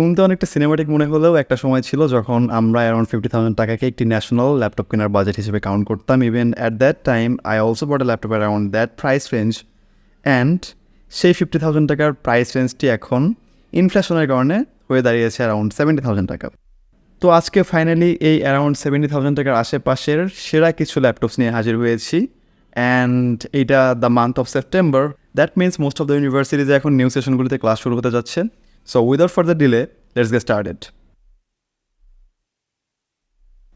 শুনতে অনেকটা সিনেমাটিক মনে হলেও একটা সময় ছিল যখন আমরা অ্যারাউন্ড ফিফটি থাউজেন্ড টাকাকে একটি ন্যাশনাল ল্যাপটপ কেনার বাজেট হিসেবে কাউন্ট করতাম. Even at that time I also bought laptop around that price range and সেই ফিফটি থাউজেন্ড টাকার প্রাইস রেঞ্জটি এখন ইনফ্লেশনের কারণে হয়ে দাঁড়িয়েছে অ্যারাউন্ড সেভেন্টি থাউজেন্ড টাকা। তো আজকে ফাইনালি এই অ্যারাউন্ড সেভেন্টি থাউজেন্ড টাকার আশেপাশের সেরা কিছু ল্যাপটপস নিয়ে হাজির হয়েছি। অ্যান্ড এইটা the month of September that means most of the ইউনিভার্সিটিতে এখন নিউ সেশনগুলিতে ক্লাস শুরু হতে যাচ্ছে। So without for the delay let's get started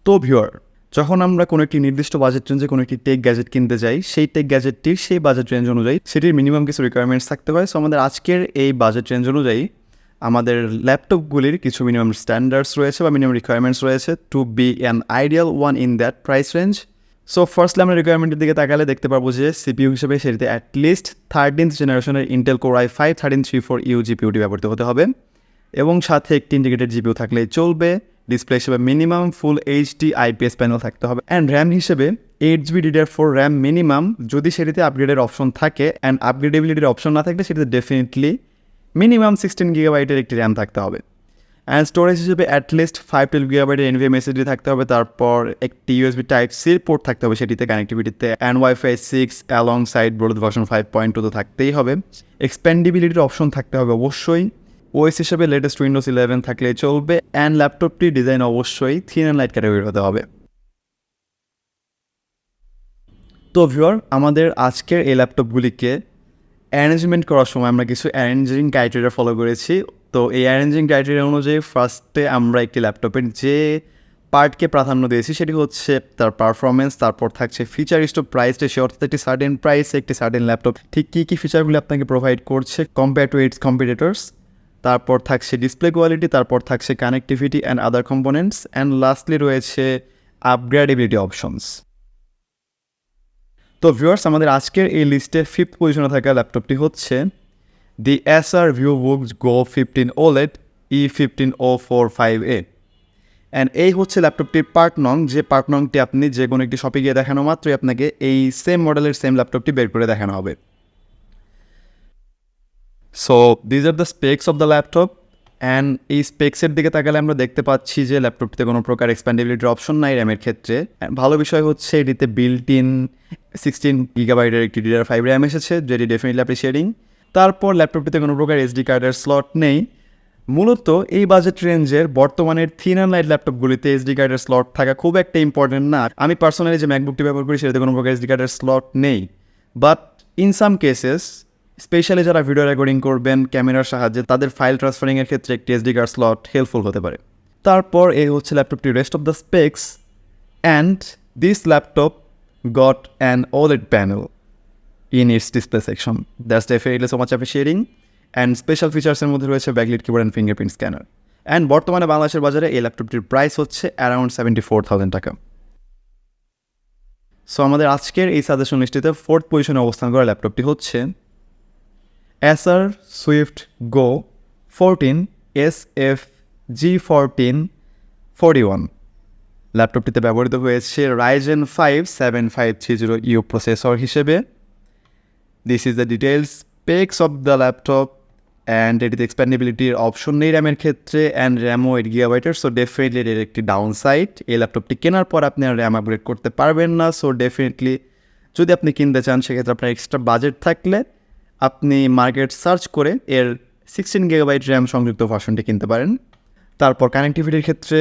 তো ভিওর যখন আমরা কোনো একটি নির্দিষ্ট বাজেট রেঞ্জে কোনো একটি টেক গ্যাজেট কিনতে যাই, সেই টেক গ্যাজেটটির সেই বাজেট রেঞ্জ অনুযায়ী সেটির মিনিমাম কিছু রিকোয়ারমেন্টস থাকতে হয় সো আমাদের আজকের এই বাজেট রেঞ্জ অনুযায়ী আমাদের ল্যাপটপগুলির কিছু মিনিমাম স্ট্যান্ডার্ডস রয়েছে বা মিনিমাম রিকোয়ারমেন্টস রয়েছে to be an ideal one in that price range so firstly আমরা রিকোয়ারমেন্টের দিকে তাকালে দেখতে পারব যে সিপিইউ হিসেবে সেটিতে অ্যাটলিস্ট থার্টিন্থ জেনারেশনের Intel core i five thirteen three four U জিপিউটি ব্যবহৃত হতে হবে। এবং সাথে একটি ইন্টিগ্রেটেড জিপিউ থাকলেই চলবে, ডিসপ্লে হিসেবে minimum full HD IPS panel থাকতে হবে অ্যান্ড র্যাম হিসেবে eight GB DDR four RAM minimum যদি সেটিতে আপগ্রেডের অপশন থাকে অ্যান্ড আপগ্রেডেবিলিটির অপশন না থাকলে সেটিতে ডেফিনেটলি মিনিমাম সিক্সটিন গিগাবাইটের একটি র্যাম থাকতে হবে অ্যান্ড স্টোরেজ হিসেবে অ্যাটলিস্ট ফাইভ টুয়েলভ গিগাবাইটের এনভিএম এসএসডি থাকতে হবে, তারপর একটি ইউএসবি টাইপ সির পোর্ট থাকতে হবে সেটিতে কানেক্টিভিটিতে and wifi six alongside bluetooth version five point two তো থাকতেই হবে এক্সপ্যান্ডিবিলিটির অপশন থাকতে হবে অবশ্যই ওএস হিসেবে লেটেস্ট উইন্ডোজ ইলেভেন থাকলে চলবে অ্যান্ড ল্যাপটপটির ডিজাইন অবশ্যই থিন অ্যান্ড লাইট ক্যাটাগরি হতে হবে। তো ভিওর আমাদের আজকের এই ল্যাপটপগুলিকে অ্যারেঞ্জমেন্ট করার সময় আমরা কিছু অ্যারেঞ্জিং ক্রাইটেরিয়া ফলো করেছি। তো এই অ্যারেঞ্জিং ক্রাইটেরিয়া অনুযায়ী ফার্স্টে আমরা একটি ল্যাপটপের যে পার্টকে প্রাধান্য দিয়েছি সেটি হচ্ছে তার পারফরমেন্স তারপর থাকছে ফিচারিস্ট প্রাইস সে অর্থাৎ একটি সার্টেন প্রাইস একটি সার্টেন ল্যাপটপ ঠিক কী কী ফিচারগুলি আপনাকে প্রোভাইড করছে কম্পেয়ার টু ইটস কম্পিটিটর্স তারপর থাকছে ডিসপ্লে কোয়ালিটি তারপর থাকছে connectivity and other components and lastly রয়েছে আপগ্রেডেবিলিটি অপশনস তো ভিউয়ার্স আমাদের আজকের এই লিস্টে ফিফথ পজিশনে থাকা ল্যাপটপটি হচ্ছে the Asus Vivobook go fifteen OLED E fifteen O four five A and এই হচ্ছে ল্যাপটপটির পার্ট নং যে পার্ট নংটি আপনি যে কোনো একটি শপে গিয়ে দেখানো মাত্রই আপনাকে এই সেম মডেলের সেম ল্যাপটপটি বের করে দেখানো হবে। So these are the specs of the laptop and এই স্পেক্সের দিকে তাকালে আমরা দেখতে পাচ্ছি যে ল্যাপটপটিতে কোনো প্রকার এক্সপ্যান্ডেবিলিটির অপশন নাই র্যামের ক্ষেত্রে। ভালো বিষয় হচ্ছে এটিতে বিল্ট ইন সিক্সটিন গিগাবাইটের একটি ডিডার ফাইভ র্যাম এসেছে, যেটি ডেফিনেটলি অ্যাপ্রিসিয়েটিং তারপর ল্যাপটপটিতে কোনো প্রকার এসডি কার্ডের স্লট নেই। মূলত এই বাজেট রেঞ্জের বর্তমানের থিন অ্যান্ড লাইট ল্যাপটপগুলিতে এসডি কার্ডের স্লট থাকা খুব একটা ইম্পর্টেন্ট না। আমি পার্সোনালি যে ম্যাকবুকটি ব্যবহার করি, সেটাতে কোনো প্রকার এসডি কার্ডের স্লট নেই। But in some cases specially যারা ভিডিও রেকর্ডিং করবেন ক্যামেরার সাহায্যে, তাদের ফাইল ট্রান্সফারিংয়ের ক্ষেত্রে একটি এসডি কার্ড স্লট হেল্পফুল হতে পারে। তারপর এই হচ্ছে ল্যাপটপটি rest of the specs and this laptop got an OLED panel in its display section that's definitely so much appreciating and special ফিচার্সের মধ্যে রয়েছে backlit keyboard and fingerprint scanner and বর্তমানে বাংলাদেশের বাজারে এই ল্যাপটপটির প্রাইস হচ্ছে অ্যারাউন্ড সেভেন্টি ফোর থাউজেন্ড টাকা। So আমাদের আজকের এই সাজেশন লিস্টিতে ফোর্থ পজিশনে অবস্থান করা ল্যাপটপটি হচ্ছে Acer Swift Go fourteen S F G fourteen forty one ল্যাপটপটিতে ব্যবহৃত হয়েছে Ryzen five seven five three zero U processor হিসেবে। This is the details specs of the laptop and এটিতে এক্সপ্যান্ডেবিলিটির অপশন নেই র্যামের ক্ষেত্রে অ্যান্ড র্যামও এইট গিগাবাইটের সো ডেফিনেটলি এর একটি ডাউন সাইড এই ল্যাপটপটি কেনার পর আপনি আর র্যাম আপগ্রেড করতে পারবেন না সো ডেফিনেটলি যদি আপনি কিনতে চান, সেক্ষেত্রে আপনার এক্সট্রা বাজেট থাকলে আপনি মার্কেট সার্চ করে এর সিক্সটিন গিগাবাইট র্যাম সংযুক্ত ভার্সনটি কিনতে পারেন। তারপর কানেক্টিভিটির ক্ষেত্রে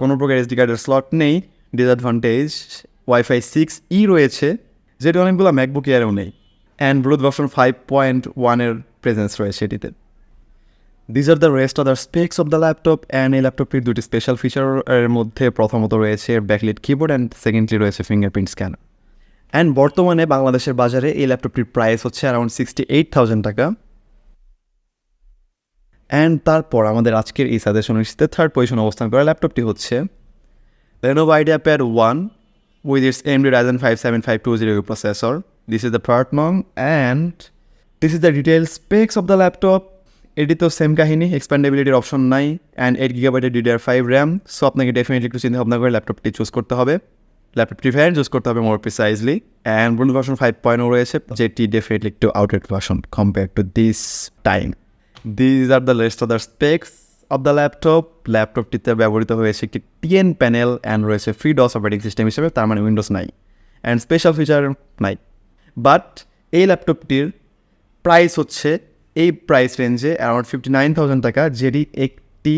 কোনো প্রকার এসডি কার্ডের স্লট নেই ডিসঅ্যাডভান্টেজ ওয়াইফাই সিক্স ই রয়েছে, যেটি অনেকগুলো ম্যাকবুক এয়ারেও নেই and bluetooth version five point ওয়ানের প্রেজেন্স রয়েছে এটিতে। These are the rest of the specs of the laptop and এই ল্যাপটপটির দুটি স্পেশাল ফিচারের মধ্যে প্রথমত রয়েছে ব্যাকলিট কিবোর্ড অ্যান্ড সেকেন্ডলি রয়েছে ফিঙ্গারপ্রিন্ট স্ক্যানার অ্যান্ড বর্তমানে বাংলাদেশের বাজারে এই ল্যাপটপটির প্রাইস হচ্ছে অ্যারাউন্ড সিক্সটি এইট থাউজেন্ড টাকা অ্যান্ড তারপর আমাদের আজকের এই সাজেশন লিস্টে থার্ড পজিশন অবস্থান করা ল্যাপটপটি হচ্ছে Lenovo IdeaPad 1 with its AMD Ryzen 5 7520 processor. This is the third mong and this is the detailed specs of the laptop. এটি তো সেম কাহিনী এক্সপ্যান্ডেবিলিটির অপশন নাই অ্যান্ড এইট গিগাবাইটের ডিডিআর ফাইভ র্যাম সো আপনাকে ডেফিনেটলি একটু চিন্তা ভাবনা করে ল্যাপটপটি চুজ করতে হবে ল্যাপটপটি ভ্যারিয়েন্ট চুজ করতে হবে more precisely and bluetooth version five পয়েন্টও রয়েছে, যেটি ডেফিনেটলি একটু outdated version compare to this time these are the rest of the specs of the laptop ল্যাপটপটিতে ব্যবহৃত হয়েছে একটি টিএন প্যানেল অ্যান্ড রয়েছে ফ্রি ডস অপারেটিং সিস্টেম হিসেবে, তার মানে উইন্ডোজ নাই। অ্যান্ড স্পেশাল ফিচার নাই। বাট এই ল্যাপটপটির প্রাইস হচ্ছে, এই প্রাইস রেঞ্জে অ্যারাউন্ড ফিফটি নাইন থাউজেন্ড টাকা, যেটি একটি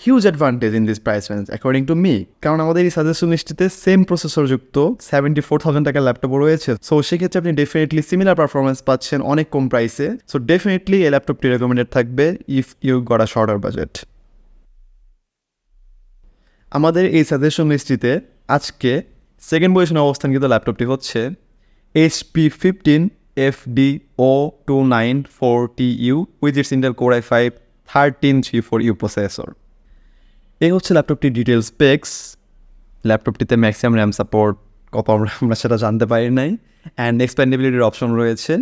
huge advantage in this price range according to me কারণ আমাদের এই সাজেশন লিস্টিতে সেম প্রসেসর যুক্ত সেভেন্টি ফোর থাউজেন্ড টাকার ল্যাপটপও রয়েছে। সো সেক্ষেত্রে আপনি ডেফিনেটলি সিমিলার পারফরমেন্স পাচ্ছেন অনেক কম প্রাইসে সো ডেফিনেটলি এই ল্যাপটপটি রেকমেন্ডেড থাকবে if you got a shorter budget আমাদের এই সাজেশন লিস্টটিতে আজকে সেকেন্ড পজিশনে অবস্থানকৃত ল্যাপটপটি হচ্ছে HP fifteen F D O two nine four T U with its Intel core i five thirteen three four U processor এই হচ্ছে ল্যাপটপটির ডিটেলস স্পেক্স ল্যাপটপটিতে ম্যাক্সিমাম র্যাম সাপোর্ট কত আমরা সেটা জানতে পারি নাই অ্যান্ড এক্সপ্যান্ডেবিলিটির অপশন রয়েছে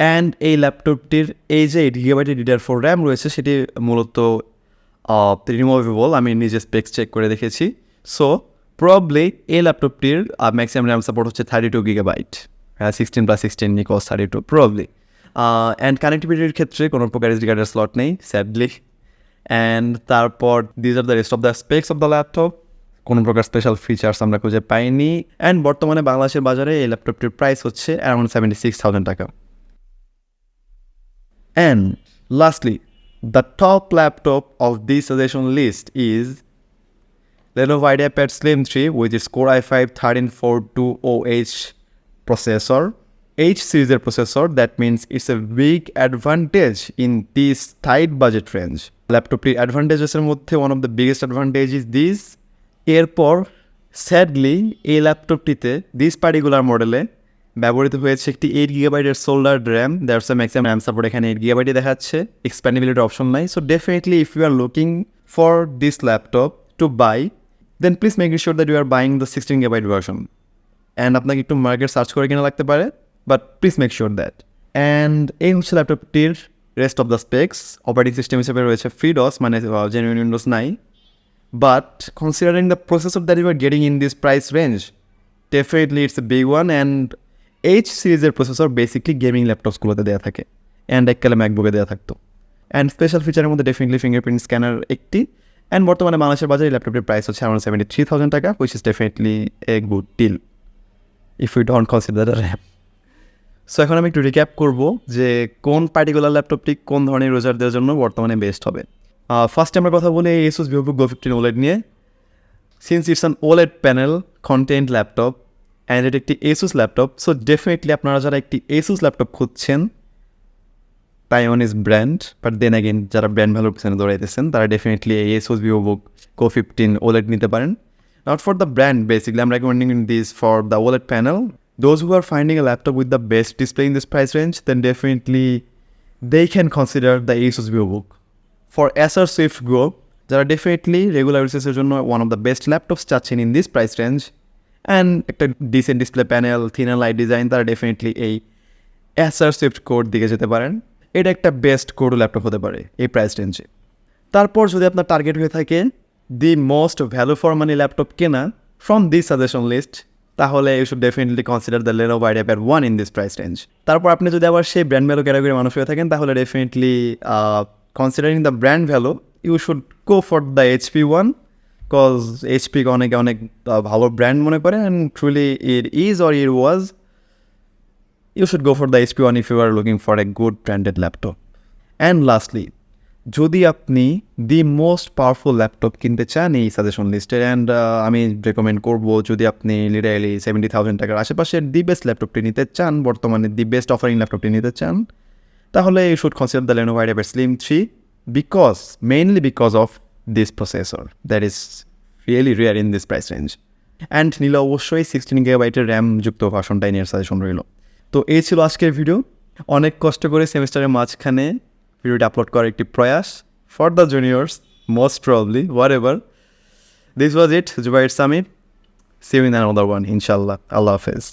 অ্যান্ড এই ল্যাপটপটির এই যে এইট গিগাবাইটের ডিডার ফোর র্যাম রয়েছে, সেটি মূলত রিমুভেবল আমি নিজে স্পেক্স চেক করে দেখেছি সো প্রবলি এই ল্যাপটপটির ম্যাক্সিমাম র্যাম সাপোর্ট হচ্ছে thirty two gigabyte sixteen plus sixteen নিকোস thirty two probably and কানেক্টিভিটির ক্ষেত্রে কোনো প্রকার রিগার্ডের স্লট নেই স্যাডলি অ্যান্ড তারপর these are the rest of the specs of the laptop কোনো প্রকার স্পেশাল ফিচার্স আমরা খুঁজে পাইনি অ্যান্ড বর্তমানে বাংলাদেশের বাজারে এই ল্যাপটপটির প্রাইস হচ্ছে অ্যারাউন্ড সেভেন্টি সিক্স থাউজেন্ড টাকা and lastly the top laptop of this suggestion list is Lenovo IdeaPad Slim 3 with its Core i5 13420H processor. H series processor, that means it's a big advantage in this tight budget range. ল্যাপটপটির অ্যাডভান্টেজেসের মধ্যে one of the biggest advantage is this এরপর sadly এই ল্যাপটপটিতে this particular মডেলে ব্যবহৃত হয়েছে একটি eight গিগাবাইটের solder RAM that's a maximum RAM support এখানে এইট গিগাবাইটে দেখাচ্ছে। এক্সপ্যান্ডেবিলিটি অপশন নাই। So definitely if you are looking for this laptop to buy then please make sure that you are buying the sixteen gigabyte version and আপনাকে একটু market search করে কিনা লাগতে পারে but please make sure that and এই হচ্ছে ল্যাপটপটির rest of the specs operating system হিসেবে রয়েছে ফ্রি ডস মানে জেনুইন উইন্ডোজ নাই but considering the processor that you are getting in this price range definitely it's a big one and H সিরিজের processor basically gaming ল্যাপটপসগুলোতে দেওয়া থাকে and এক এককালে ম্যাকবুকে দেওয়া থাকতো অ্যান্ড স্পেশাল ফিচারের মধ্যে ডেফিনেটলি ফিঙ্গারপ্রিন্ট স্ক্যানার একটি অ্যান্ড বর্তমানে বাংলাদেশের বাজারে ল্যাপটপের প্রাইস হচ্ছে অ্যারাউন্ড সেভেন্টি থ্রি থাউজেন্ড টাকা which is definitely a good deal if you don't consider RAM so এখন আমি একটু রিক্যাপ করব যে কোন পার্টিকুলার ল্যাপটপটি কোন ধরনের রোজার দেওয়ার জন্য বর্তমানে বেস্ট হবে। ফার্স্টে আমরা কথা বলি Asus Vivobook Go fifteen OLED নিয়ে। Since it's an OLED panel content laptop and এটা একটি এসুস ল্যাপটপ সো ডেফিনেটলি আপনারা যারা একটি এসুস ল্যাপটপ খুঁজছেন Taiwan is brand but then again যারা ব্র্যান্ড ভ্যালুর পিছনে দৌড়াইতেছেন তারা ডেফিনেটলি এই Asus Vivobook Go fifteen OLED নিতে পারেন। Not for the brand basically am recommending this for the OLED panel who are finding a laptop with the best display in this price range then definitely they can consider the Asus Vivobook for Acer Swift Go যারা definitely regular ইউসেসের জন্য one of the best laptops চাচ্ছেন in this price range and একটা decent display panel thin light design তারা definitely এই Acer Swift code দিকে যেতে পারেন। এটা একটা বেস্ট কোডো ল্যাপটপ হতে পারে এই প্রাইস রেঞ্জে তারপর যদি আপনার টার্গেট হয়ে থাকে the most value for money laptop কেনা ফ্রম দিস সাজেশন লিস্ট তাহলে you should definitely consider the Lenovo idea one in this price range তারপর আপনি যদি আবার সেই ব্র্যান্ড ভ্যালু ক্যাটাগরির মানুষ হয়ে থাকেন তাহলে definitely considering the brand value you should go for the HP one cause এইচপিকে অনেকে অনেক ভালো ব্র্যান্ড মনে করে and truly it is or it was you should go for the HP one if you are looking for a good branded laptop And lastly, যদি আপনি the most powerful laptop কিনতে চান এই সাজেশন লিস্টের and আমি recommend করব যদি আপনি লিটারালি সেভেন্টি থাউজেন্ড টাকার আশেপাশে দি বেস্ট ল্যাপটপটি নিতে চান, বর্তমানে দি বেস্ট অফারিং ল্যাপটপটি নিতে চান, তাহলে you should consider the Lenovo idea slim three because mainly because of this processor that is really rare in this price range and নিলে অবশ্যই সিক্সটিন গিগাবাইটের র্যাম যুক্ত ভার্সনটাই নিয়ে সাজেশন রইল। তো এই ছিল আজকের ভিডিও অনেক কষ্ট করে সেমিস্টারের মাঝখানে ভিডিওটা আপলোড করার একটি প্রয়াস। For the juniors most probably wherever this was it Zubair Sami see you in another one ইনশাল্লাহ আল্লাহ হাফেজ